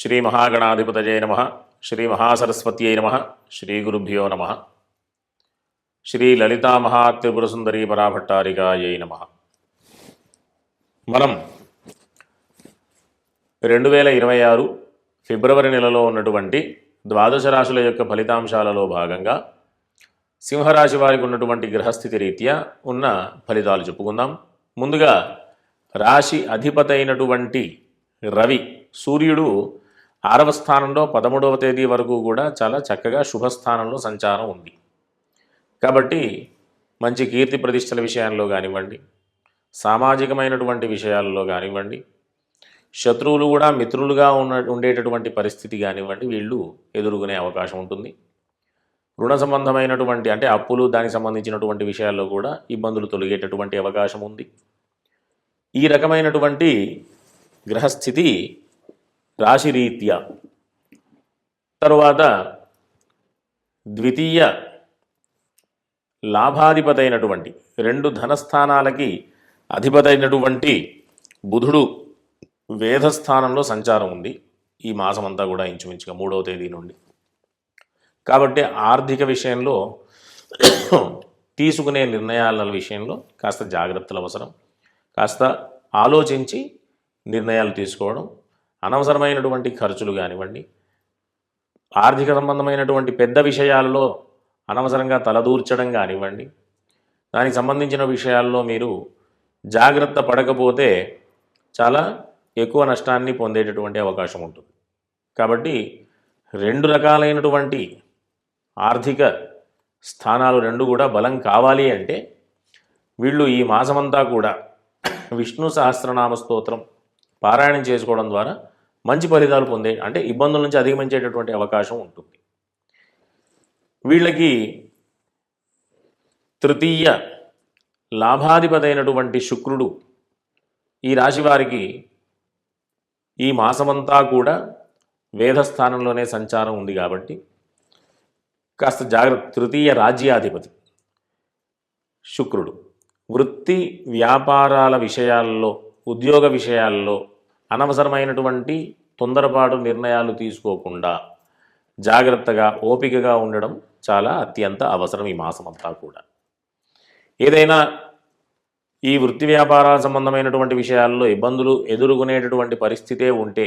శ్రీ మహాగణాధిపతజయ నమ శ్రీ మహాసరస్వత్యై నమ శ్రీ గురుభ్యో నమ. శ్రీ లలితామహాత్రిపురసుందరీ పరాభట్టారికాయై నమ. మనం రెండు వేల ఇరవై ఆరు ఫిబ్రవరి నెలలో ఉన్నటువంటి ద్వాదశ రాశుల యొక్క ఫలితాంశాలలో భాగంగా సింహరాశి వారికి ఉన్నటువంటి గ్రహస్థితి రీత్యా ఉన్న ఫలితాలు చెప్పుకుందాం. ముందుగా రాశి అధిపతైనటువంటి రవి సూర్యుడు ఆరవ స్థానంలో పదమూడవ తేదీ వరకు కూడా చాలా చక్కగా శుభస్థానంలో సంచారం ఉంది. కాబట్టి మంచి కీర్తి ప్రతిష్టల విషయాల్లో కానివ్వండి సామాజికమైనటువంటి విషయాల్లో కానివ్వండి శత్రువులు కూడా మిత్రులుగా ఉన్న ఉండేటటువంటి పరిస్థితి కానివ్వండి వీళ్ళు ఎదుర్కొనే అవకాశం ఉంటుంది. రుణ సంబంధమైనటువంటి అంటే అప్పులు దానికి సంబంధించినటువంటి విషయాల్లో కూడా ఇబ్బందులు తొలగేటటువంటి అవకాశం ఉంది. ఈ రకమైనటువంటి గ్రహస్థితి రాశిరీత్యా. తరువాత ద్వితీయ లాభాధిపతైనటువంటి రెండు ధనస్థానాలకి అధిపతైనటువంటి బుధుడు వేధస్థానంలో సంచారం ఉంది. ఈ మాసం అంతా కూడా ఇంచుమించుగా మూడవ తేదీ నుండి. కాబట్టి ఆర్థిక విషయంలో తీసుకునే నిర్ణయాల విషయంలో కాస్త జాగ్రత్తలు అవసరం. కాస్త ఆలోచించి నిర్ణయాలు తీసుకోవడం అనవసరమైనటువంటి ఖర్చులు కానివ్వండి ఆర్థిక సంబంధమైనటువంటి పెద్ద విషయాలలో అనవసరంగా తలదూర్చడం కానివ్వండి దానికి సంబంధించిన విషయాల్లో మీరు జాగ్రత్త పడకపోతే చాలా ఎక్కువ నష్టాన్ని పొందేటటువంటి అవకాశం ఉంటుంది. కాబట్టి రెండు రకాలైనటువంటి ఆర్థిక స్థానాలు రెండు కూడా బలం కావాలి అంటే వీళ్ళు ఈ మాసమంతా కూడా విష్ణు సహస్రనామ స్తోత్రం పారాయణం చేసుకోవడం ద్వారా మంచి ఫలితాలు పొందే అంటే ఇబ్బందుల నుంచి అధిగమించేటటువంటి అవకాశం ఉంటుంది. వీళ్ళకి తృతీయ లాభాధిపతి అయినటువంటి శుక్రుడు ఈ రాశి వారికి ఈ మాసమంతా కూడా వేదస్థానంలోనే సంచారం ఉంది కాబట్టి కాస్త జాగ్రత్త తృతీయ రాజ్యాధిపతి శుక్రుడు. వృత్తి వ్యాపారాల విషయాల్లో ఉద్యోగ విషయాల్లో అనవసరమైనటువంటి తొందరపాటు నిర్ణయాలు తీసుకోకుండా జాగ్రత్తగా ఓపికగా ఉండడం చాలా అత్యంత అవసరం ఈ మాసం అంతా కూడా. ఏదైనా ఈ వృత్తి వ్యాపారాల సంబంధమైనటువంటి విషయాల్లో ఇబ్బందులు ఎదుర్కొనేటటువంటి పరిస్థితే ఉంటే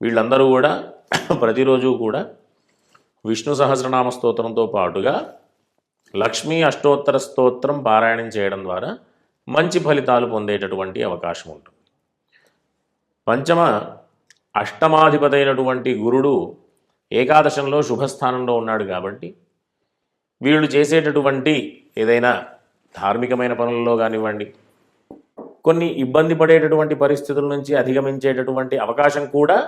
వీళ్ళందరూ కూడా ప్రతిరోజు కూడా విష్ణు సహస్రనామ స్తోత్రంతో పాటుగా లక్ష్మీ అష్టోత్తర స్తోత్రం పారాయణం చేయడం ద్వారా మంచి ఫలితాలు పొందేటటువంటి అవకాశం ఉంటుంది పంచమ అష్టమాధిపతి అయినటువంటి గురుడు ఏకాదశంలో శుభస్థానంలో ఉన్నాడు కాబట్టి వీళ్ళు చేసేటటువంటి ఏదైనా ధార్మికమైన పనుల్లో కానివ్వండి కొన్ని ఇబ్బంది పడేటటువంటి పరిస్థితుల నుంచి అధిగమించేటటువంటి అవకాశం కూడా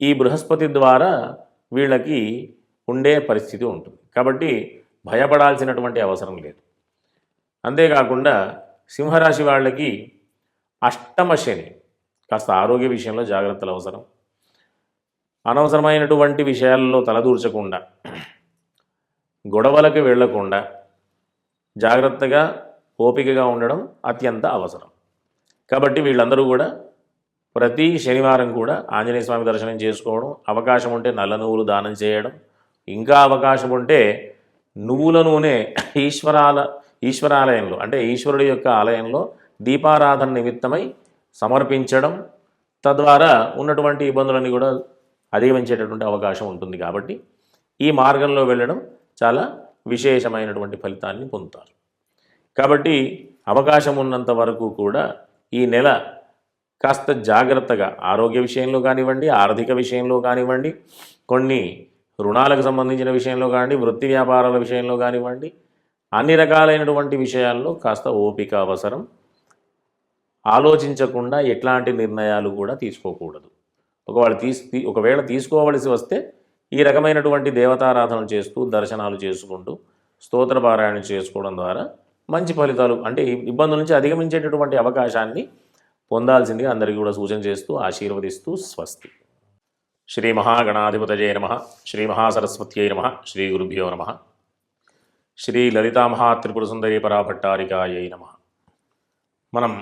ఈ బృహస్పతి ద్వారా వీళ్ళకి ఉండే పరిస్థితి ఉంటుంది. కాబట్టి భయపడాల్సినటువంటి అవసరం లేదు. అంతేకాకుండా సింహరాశి వాళ్ళకి అష్టమ శని కాస్త ఆరోగ్య విషయంలో జాగ్రత్తలు అవసరం. అనవసరమైనటువంటి విషయాల్లో తలదూర్చకుండా గొడవలకు వెళ్ళకుండా జాగ్రత్తగా ఓపికగా ఉండడం అత్యంత అవసరం. కాబట్టి వీళ్ళందరూ కూడా ప్రతి శనివారం కూడా ఆంజనేయ స్వామి దర్శనం చేసుకోవడం అవకాశం ఉంటే నల్ల నువ్వులు దానం చేయడం ఇంకా అవకాశం ఉంటే నువ్వుల నూనె ఈశ్వరాల ఈశ్వరాలయంలో అంటే ఈశ్వరుడి యొక్క ఆలయంలో దీపారాధన నిమిత్తమై సమర్పించడం తద్వారా ఉన్నటువంటి ఇబ్బందులన్నీ కూడా అధిగమించేటటువంటి అవకాశం ఉంటుంది కాబట్టి ఈ మార్గంలో వెళ్ళడం చాలా విశేషమైనటువంటి ఫలితాన్ని పొందుతారు. కాబట్టి అవకాశం ఉన్నంత వరకు కూడా ఈ నెల కాస్త జాగ్రత్తగా ఆరోగ్య విషయంలో కానివ్వండి ఆర్థిక విషయంలో కానివ్వండి కొన్ని రుణాలకు సంబంధించిన విషయంలో కానివ్వండి వృత్తి వ్యాపారాల విషయంలో కానివ్వండి అన్ని రకాలైనటువంటి విషయాల్లో కాస్త ఓపిక అవసరం. ఆలోచించకుండా ఎట్లాంటి నిర్ణయాలు కూడా తీసుకోకూడదు. ఒకవేళ తీసి తీ- ఒకవేళ తీసుకోవలసి వస్తే ఈ రకమైనటువంటి దేవతారాధన చేస్తూ దర్శనాలు చేసుకుంటూ స్తోత్ర పారాయణ చేసుకోవడం ద్వారా మంచి ఫలితాలు అంటే ఇబ్బందుల నుంచి అధిగమించేటటువంటి అవకాశాన్ని పొందాల్సిందిగా అందరికీ కూడా సూచన చేస్తూ ఆశీర్వదిస్తూ స్వస్తి. శ్రీ మహాగణాధిపతజయ నమ. శ్రీ మహాసరస్వత్యై నమ. శ్రీ గురుభ్యో నమ. శ్రీ లలితామహాత్రిపుర సుందరి పరాభట్టారికాయై నమ. మనం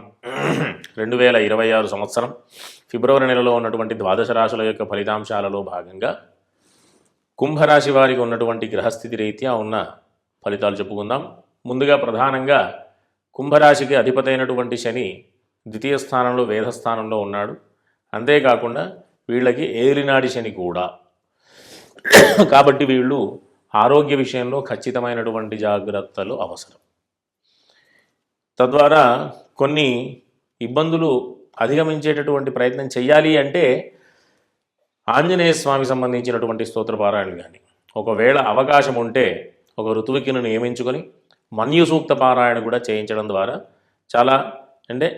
రెండు వేల ఇరవై ఆరు సంవత్సరం ఫిబ్రవరి నెలలో ఉన్నటువంటి ద్వాదశ రాశుల యొక్క ఫలితాంశాలలో భాగంగా కుంభరాశి వారికి ఉన్నటువంటి గ్రహస్థితి రీత్యా ఉన్న ఫలితాలు చెప్పుకుందాం. ముందుగా ప్రధానంగా కుంభరాశికి అధిపతైనటువంటి శని ద్వితీయ స్థానంలో వేధస్థానంలో ఉన్నాడు. అంతేకాకుండా వీళ్ళకి ఏలినాడి శని కూడా. కాబట్టి వీళ్ళు ఆరోగ్య విషయంలో ఖచ్చితమైనటువంటి జాగ్రత్తలు అవసరం. తద్వారా కొన్ని ఇబ్బందులు అధిగమించేటటువంటి ప్రయత్నం చేయాలి అంటే ఆంజనేయ స్వామి సంబంధించినటువంటి స్తోత్ర పారాయణలు కానీ ఒకవేళ అవకాశం ఉంటే ఒక ఋతువికిను నియమించుకొని మన్యు సూక్త పారాయణ కూడా చేయించడం ద్వారా చాలా అంటే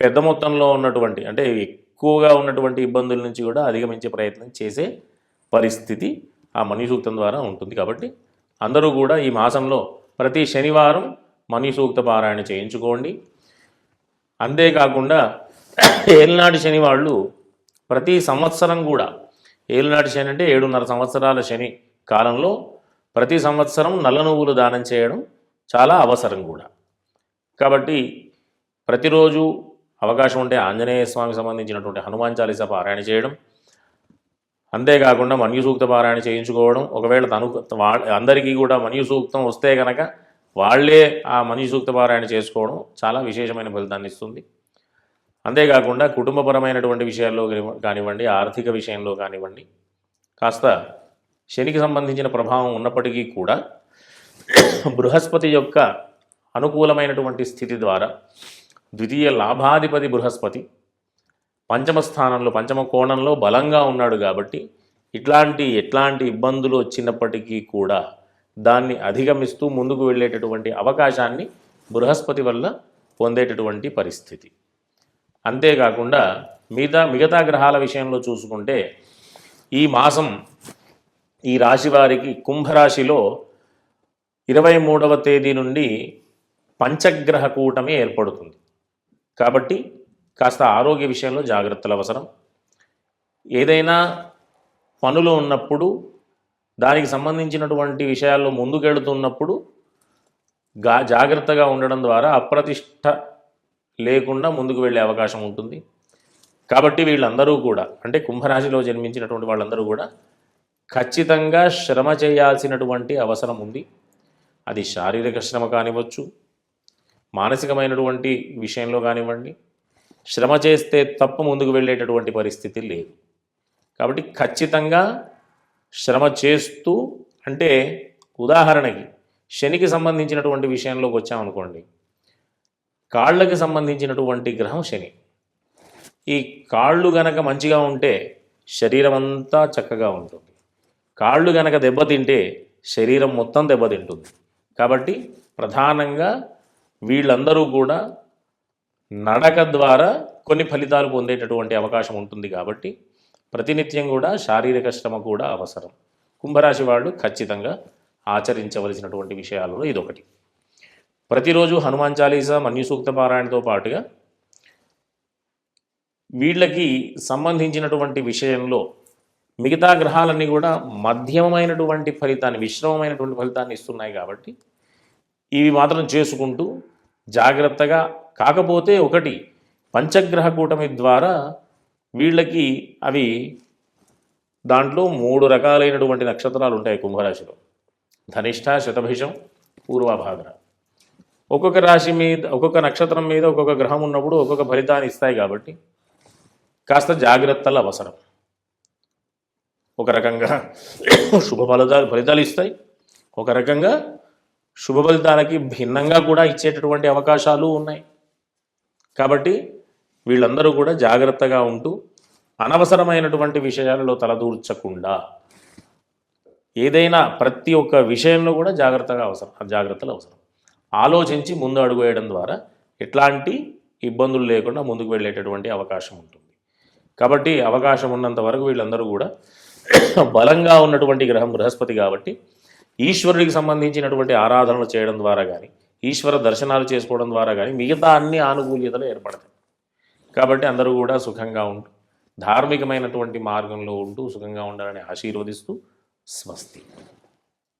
పెద్ద మొత్తంలో ఉన్నటువంటి అంటే ఎక్కువగా ఉన్నటువంటి ఇబ్బందుల నుంచి కూడా అధిగమించే ప్రయత్నం చేసే పరిస్థితి ఆ మణి సూక్తం ద్వారా ఉంటుంది. కాబట్టి అందరూ కూడా ఈ మాసంలో ప్రతి శనివారం మణి సూక్త పారాయణ చేయించుకోండి. అంతేకాకుండా ఏలినాటి శని వాళ్ళు ప్రతి సంవత్సరం కూడా ఏలినాటి శని అంటే ఏడున్నర సంవత్సరాల శని కాలంలో ప్రతి సంవత్సరం నల్ల నువ్వులు దానం చేయడం చాలా అవసరం కూడా. కాబట్టి ప్రతిరోజు అవకాశం ఉంటే ఆంజనేయ స్వామికి సంబంధించినటువంటి హనుమాన్ చాలీసా పారాయణ చేయడం అంతేకాకుండా మన్యు సూక్త పారాయణ చేయించుకోవడం ఒకవేళ తను వా అందరికీ కూడా మన్యు సూక్తం వస్తే కనుక వాళ్ళే ఆ మన్యు సూక్త పారాయణ చేసుకోవడం చాలా విశేషమైన ఫలితాన్ని ఇస్తుంది. అంతేకాకుండా కుటుంబపరమైనటువంటి విషయాల్లో కానివ్వండి ఆర్థిక విషయంలో కానివ్వండి కాస్త శనికి సంబంధించిన ప్రభావం ఉన్నప్పటికీ కూడా బృహస్పతి యొక్క అనుకూలమైనటువంటి స్థితి ద్వారా ద్వితీయ లాభాధిపతి బృహస్పతి పంచమ స్థానంలో పంచమ కోణంలో బలంగా ఉన్నాడు కాబట్టి ఇట్లాంటి ఎట్లాంటి ఇబ్బందులు వచ్చినప్పటికీ కూడా దాన్ని అధిగమిస్తూ ముందుకు వెళ్ళేటటువంటి అవకాశాన్ని బృహస్పతి వల్ల పొందేటటువంటి పరిస్థితి. అంతేకాకుండా మిగతా మిగతా గ్రహాల విషయంలో చూసుకుంటే ఈ మాసం ఈ రాశి వారికి కుంభరాశిలో ఇరవై మూడవ తేదీ నుండి పంచగ్రహ కూటమి ఏర్పడుతుంది. కాబట్టి కాస్త ఆరోగ్య విషయంలో జాగ్రత్తలు అవసరం. ఏదైనా పనులు ఉన్నప్పుడు దానికి సంబంధించినటువంటి విషయాల్లో ముందుకెళ్తున్నప్పుడు గా జాగ్రత్తగా ఉండడం ద్వారా అప్రతిష్ట లేకుండా ముందుకు వెళ్ళే అవకాశం ఉంటుంది. కాబట్టి వీళ్ళందరూ కూడా అంటే కుంభరాశిలో జన్మించినటువంటి వాళ్ళందరూ కూడా ఖచ్చితంగా శ్రమ చేయాల్సినటువంటి అవసరం ఉంది. అది శారీరక శ్రమ కానివ్వచ్చు మానసికమైనటువంటి విషయంలో కానివ్వండి శ్రమ చేస్తే తప్ప ముందుకు వెళ్ళేటటువంటి పరిస్థితి లేదు. కాబట్టి ఖచ్చితంగా శ్రమ చేస్తూ అంటే ఉదాహరణకి శనికి సంబంధించినటువంటి విషయంలోకి వచ్చామనుకోండి కాళ్ళకి సంబంధించినటువంటి గ్రహం శని. ఈ కాళ్ళు గనక మంచిగా ఉంటే శరీరం అంతా చక్కగా ఉంటుంది. కాళ్ళు గనక దెబ్బతింటే శరీరం మొత్తం దెబ్బతింటుంది. కాబట్టి ప్రధానంగా వీళ్ళందరూ కూడా నడక ద్వారా కొన్ని ఫలితాలు పొందేటటువంటి అవకాశం ఉంటుంది కాబట్టి ప్రతినిత్యం కూడా శారీరక శ్రమ కూడా అవసరం. కుంభరాశి వాళ్ళు ఖచ్చితంగా ఆచరించవలసినటువంటి విషయాలలో ఇదొకటి. ప్రతిరోజు హనుమాన్ చాలీసా మన్యుసూక్త పారాయణతో పాటుగా వీళ్ళకి సంబంధించినటువంటి విషయంలో మిగతా గ్రహాలన్నీ కూడా మధ్యమమైనటువంటి ఫలితాన్ని విశ్రమమైనటువంటి ఫలితాన్ని ఇస్తున్నాయి కాబట్టి ఇవి మాత్రం చేసుకుంటూ జాగ్రత్తగా కాకపోతే ఒకటి పంచగ్రహ కూటమి ద్వారా వీళ్ళకి అవి దాంట్లో మూడు రకాలైనటువంటి నక్షత్రాలు ఉంటాయి కుంభరాశిలో. ధనిష్ట శతభిషం పూర్వభాద్ర. ఒక్కొక్క రాశి మీద ఒక్కొక్క నక్షత్రం మీద ఒక్కొక్క గ్రహం ఉన్నప్పుడు ఒక్కొక్క ఫలితాన్ని ఇస్తాయి కాబట్టి కాస్త జాగ్రత్తలు అవసరం. ఒక రకంగా శుభ ఫలితాలు ఫలితాలు ఇస్తాయి. ఒక రకంగా శుభ ఫలితాలకి భిన్నంగా కూడా ఇచ్చేటటువంటి అవకాశాలు ఉన్నాయి. కాబట్టి వీళ్ళందరూ కూడా జాగ్రత్తగా ఉంటూ అనవసరమైనటువంటి విషయాలలో తలదూర్చకుండా ఏదైనా ప్రతి ఒక్క విషయంలో కూడా జాగ్రత్తగా అవసరం జాగ్రత్తలు అవసరం. ఆలోచించి ముందు అడుగు వేయడం ద్వారా ఎట్లాంటి ఇబ్బందులు లేకుండా ముందుకు వెళ్ళేటటువంటి అవకాశం ఉంటుంది. కాబట్టి అవకాశం ఉన్నంత వరకు వీళ్ళందరూ కూడా బలంగా ఉన్నటువంటి గ్రహం బృహస్పతి కాబట్టి ఈశ్వరుడికి సంబంధించినటువంటి ఆరాధనలు చేయడం ద్వారా కానీ ఈశ్వర దర్శనాలు చేసుకోవడం ద్వారా కానీ మిగతా అన్ని ఆనుకూల్యతలు ఏర్పడతాయి. కాబట్టి అందరూ కూడా సుఖంగా ఉంటూ ధార్మికమైనటువంటి మార్గంలో ఉంటూ సుఖంగా ఉండాలని ఆశీర్వదిస్తూ స్వస్తి.